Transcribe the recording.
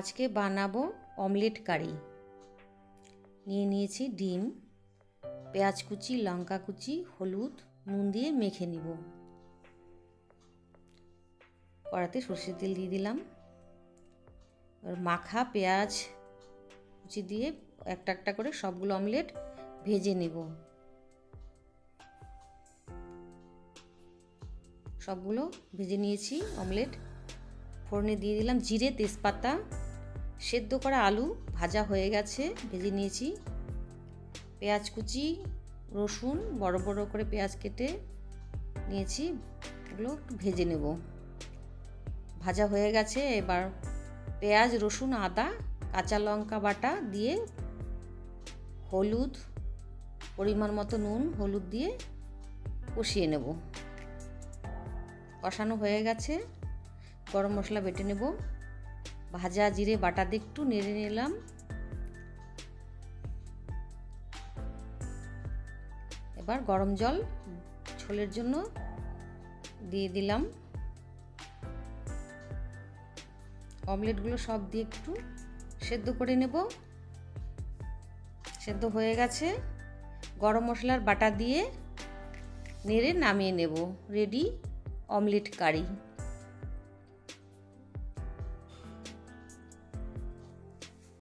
আজকে বানাবো অমলেট কারি। নিয়ে নিয়েছি ডিম, পেঁয়াজ কুচি, লঙ্কা কুচি, হলুদ, নুন দিয়ে মেখে নিব। কড়াতে সর্ষের তেল দিয়ে দিলাম। এবার মাখা পেঁয়াজ কুচি দিয়ে একটা একটা করে সবগুলো অমলেট ভেজে নেব। সবগুলো ভেজে নিয়েছি, অমলেট। ফোড়নে দিয়ে দিলাম জিরে তেজপাতা। সেদ্ধ করা আলু ভাজা হয়ে গেছে, ভেজে নিয়েছি। পেঁয়াজ কুচি, রসুন, বড় বড় করে পেঁয়াজ কেটে নিয়েছি, এগুলো ভেজে নেব। ভাজা হয়ে গেছে, এবার পেঁয়াজ, রসুন, আদা, কাঁচা লঙ্কা বাটা দিয়ে হলুদ, পরিমাণ মতো নুন, হলুদ দিয়ে কষিয়ে নেব। কষানো হয়ে গেছে, গরম মশলা বেটে নেব। ভাজা জিরে বাটা দিয়ে একটু নেড়ে নিলাম। এবার গরম জল ঝোলের জন্য দিয়ে দিলাম। অমলেটগুলো সব দিয়ে একটু সেদ্ধ করে নেব। সেদ্ধ হয়ে গেছে। গরম মশলার বাটা দিয়ে নেড়ে নামিয়ে নেব। Ready omelette curry.